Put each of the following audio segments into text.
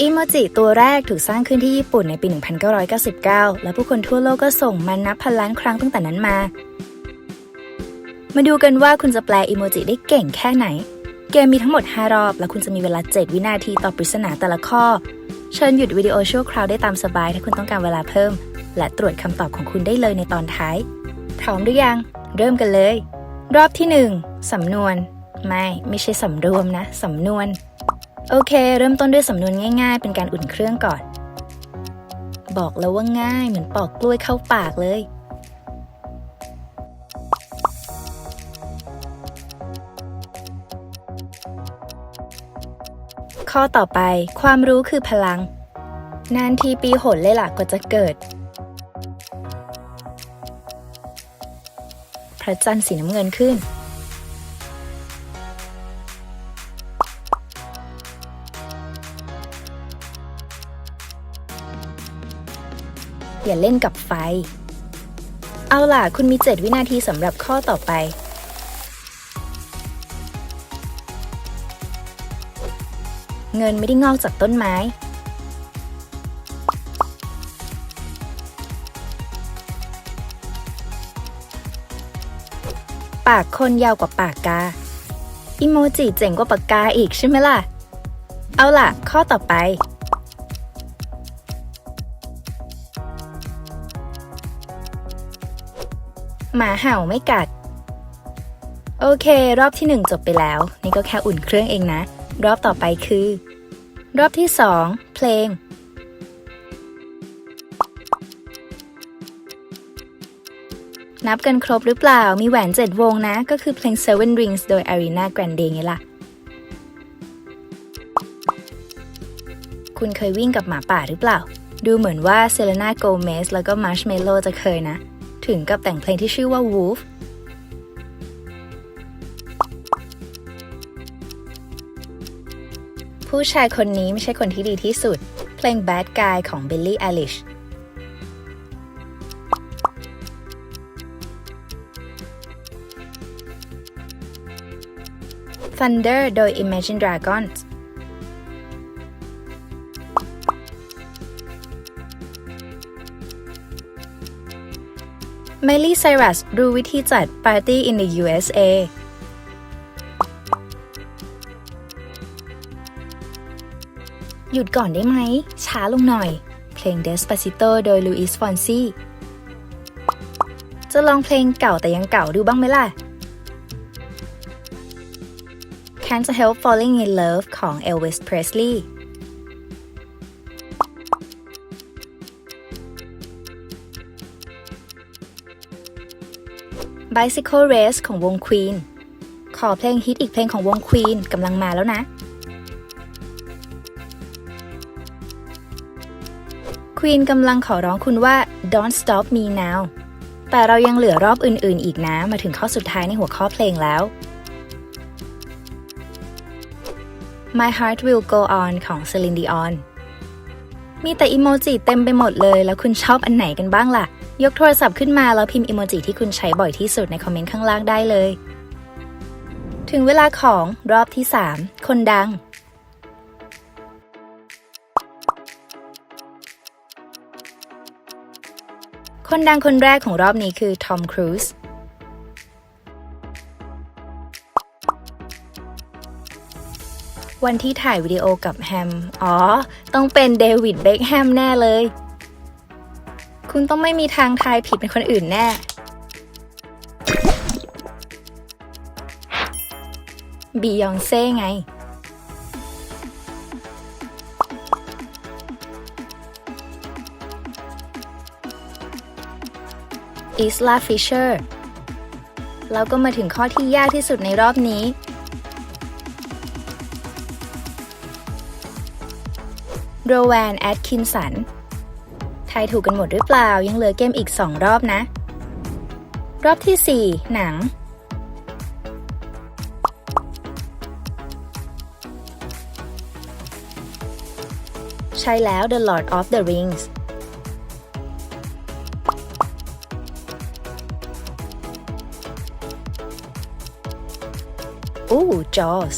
อิโมจิตัวแรกถูกสร้างขึ้นที่ญี่ปุ่นในปี 1999 และผู้คนทั่วโลกก็ส่งมันนับพันล้านครั้งตั้งแต่นั้นมา มาดูกันว่าคุณจะแปลอิโมจิได้เก่งแค่ไหน เกมมีทั้งหมด 5 รอบ และคุณจะมีเวลา 7 วินาทีตอบปริศนาแต่ละข้อ เชิญหยุดวิดีโอชั่วคราวได้ตามสบายถ้าคุณต้องการเวลาเพิ่ม และตรวจคำตอบของคุณได้เลยในตอนท้าย พร้อมหรือยัง เริ่มกันเลย รอบที่ 1สำนวน ไม่ ไม่ใช่สำรวมนะ สำนวน โอเค เริ่มต้นด้วยสำนวนง่าย ๆ เป็นการอุ่นเครื่องก่อน บอกแล้วว่าง่ายเหมือนปอกกล้วยเข้าปากเลย ข้อต่อไป ความรู้คือพลัง นานทีปีหนเลยล่ะกว่าจะเกิดพระจันทร์สีน้ำเงินขึ้น อย่าเล่นกับไฟ เอาล่ะ คุณมี 7 วินาทีสำหรับข้อต่อไป เงินไม่ได้งอกจากต้นไม้ ปากคนยาวกว่าปากกา อิโมจิเจ๋งกว่าปากกาอีกใช่ไหมล่ะ เอาล่ะ ข้อต่อไป หมาเห่าไม่กัด โอเค รอบที่หนึ่งจบไปแล้ว นี่ก็แค่อุ่นเครื่องเองนะ รอบต่อไปคือ รอบที่สองเพลง นับกันครบหรือเปล่ามีแหวนเจ็ดวงนะ ก็คือเพลง Seven Rings โดย Ariana Grande ไงล่ะ คุณเคยวิ่งกับหมาป่าหรือเปล่า ดูเหมือนว่าเซเลนาโกเมสแล้วก็มาร์ชเมลโลจะเคยนะ ถึงกับแต่งเพลงที่ชื่อว่า Wolf ผู้ชายคนนี้ไม่ใช่คนที่ดีที่สุด เพลง Bad Guy ของ Billie Eilish Thunder โดย Imagine Dragons เมลี่ไซรัสรู้วิธีจัดปาร์ตี้ in the USA หยุดก่อนได้ไหม ช้าลงหน่อย เพลง Despacito โดยลูอิสฟอนซี่จะลองเพลงเก่าแต่ยังเก่าดูบ้างไหมล่ะ Can't Help Falling in Love ของ Elvis Presley Bicycle Race ของวง Queen ขอเพลงฮิตอีกเพลงของวง Queen กำลังมาแล้วนะ Queen กำลังขอร้องคุณว่า Don't Stop Me Now แต่เรายังเหลือรอบอื่น ๆ อีกนะ มาถึงข้อสุดท้ายในหัวข้อเพลงแล้ว My Heart Will Go On ของ Celine Dion มีแต่อิโมจิเต็มไปหมดเลย แล้วคุณชอบอันไหนกันบ้างล่ะ ยกโทรศัพท์ขึ้นมาแล้วพิมพ์อิโมจิที่คุณใช้บ่อยที่สุดในคอมเมนต์ข้างล่างได้เลย ถึงเวลาของรอบที่ 3 คนดัง คนดังคนแรกของรอบนี้คือทอมครูซวันที่ถ่ายวิดีโอกับแฮม อ๋อ ต้องเป็นเดวิดเบคแฮมแน่เลย คุณต้องไม่มีทางทายผิดเป็นคนอื่นแน่ บียองเซ่ไง อิสลาฟิชเชอร์ แล้วก็มาถึงข้อที่ยากที่สุดในรอบนี้ โรแวนแอดคินสัน ทายถูกกันหมดหรือเปล่า ยังเหลือเกมอีก 2 รอบนะ รอบที่ 4 หนัง ใช่แล้ว The Lord of the Rings อู้ Jaws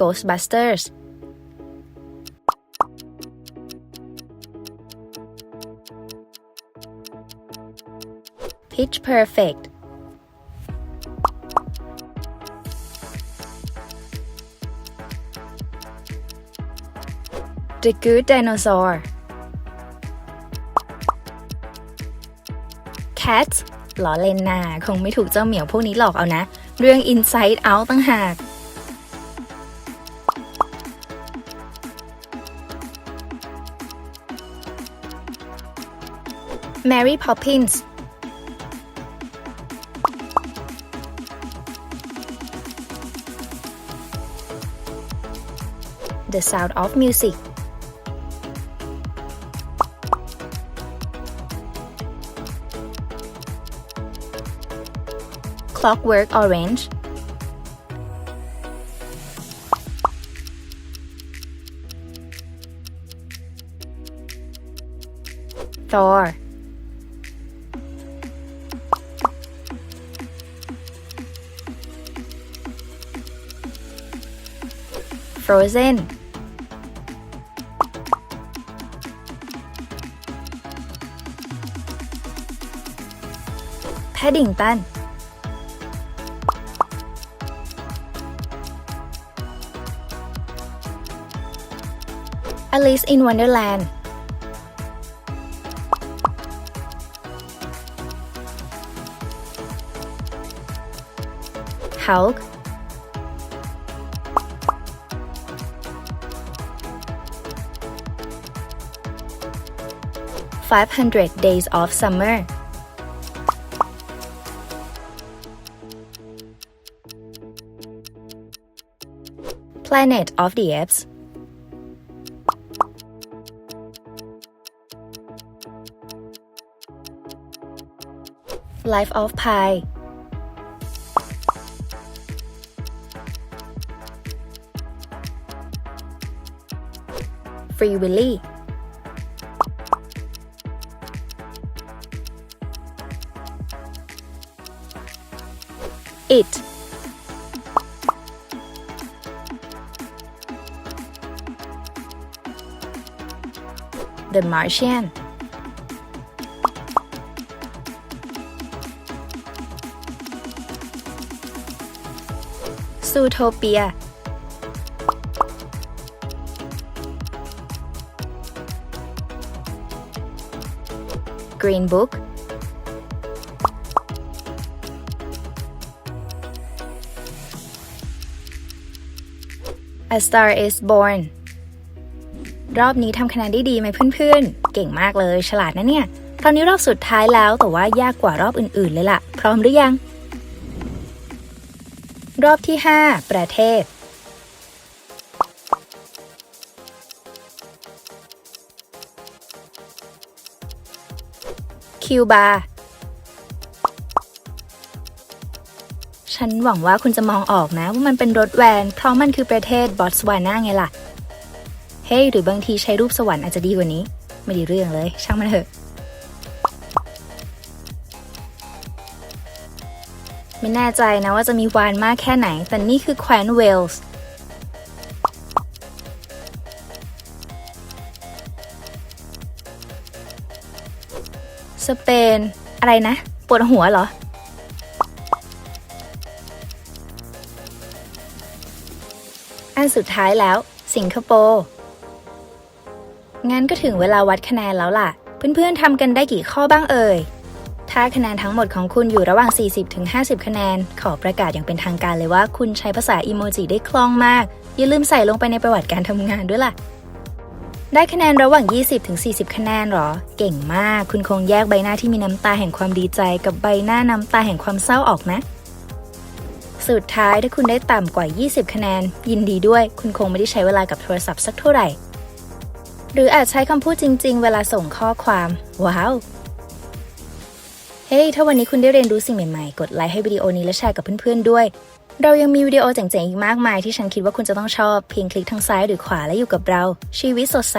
Ghostbusters Pitch Perfect The Good Dinosaur Cats ล้อเล่นนาคงไม่ถูกเจ้าเหมียวพวกนี้หลอกเอานะ เรื่อง Inside Out ตั้งหาก Mary Poppins. The Sound of Music. Clockwork Orange. Thor Frozen Paddington Alice in Wonderland Hulk 500 Days of Summer. Planet of the Apes. Life of Pi. Free Willy. 8. The Martian. Zootopia. Green Book. A Star is Born รอบนี้ทำคะแนนได้ดีไหมเพื่อนๆ เก่งมากเลย ฉลาดนะเนี่ย ตอนนี้รอบสุดท้ายแล้วแต่ว่ายากกว่ารอบอื่นๆเลยล่ะ พร้อมหรือยัง รอบที่ 5 ประเทศ คิวบา ฉันหวังว่าคุณจะมองออกนะ ว่ามันเป็นรถแวน เพราะมันคือประเทศบอตสวานาไงล่ะ เฮ้ยหรือบางทีใช้รูปสวรรค์อาจจะดีกว่านี้ ไม่ด้เรื่องเลย ช่างมันเถอะ ไม่แน่ใจนะว่าจะมีวานมากแค่ไหน แต่นี่คือแคว้นเวลส์สเปน อะไรนะ ปวดหัวเหรอ อันสุดท้ายแล้ว สิงคโปร์ งั้นก็ถึงเวลาวัดคะแนนแล้วล่ะ เพื่อนๆทำกันได้กี่ข้อบ้างเอ่ย ถ้าคะแนนทั้งหมดของคุณอยู่ระหว่าง 40ถึง50 คะแนน ขอประกาศอย่างเป็นทางการเลยว่าคุณใช้ภาษาอีโมจิได้คล่องมาก อย่าลืมใส่ลงไปในประวัติการทำงานด้วยล่ะได้คะแนนระหว่าง 20ถึง40 คะแนนหรอ เก่งมาก คุณคงแยกใบหน้าที่มีน้ำตาแห่งความดีใจกับใบหน้าน้ำตาแห่งความเศร้าออกนะ สุดท้ายถ้าคุณได้ต่ำกว่า 20 คะแนน ยินดีด้วย คุณคงไม่ได้ใช้เวลากับโทรศัพท์สักเท่าไหร่ หรืออาจใช้คำพูดจริง ๆ เวลาส่งข้อความ ว้าว เฮ้ย ถ้าวันนี้คุณได้เรียนรู้สิ่งใหม่ ๆ กดไลค์ให้วิดีโอนี้และแชร์กับเพื่อน ๆ ด้วย เรายังมีวิดีโอเจ๋ง ๆ อีกมากมายที่ฉันคิดว่าคุณจะต้องชอบ เพียงคลิกทางซ้ายหรือขวาและอยู่กับเรา ชีวิตสดใส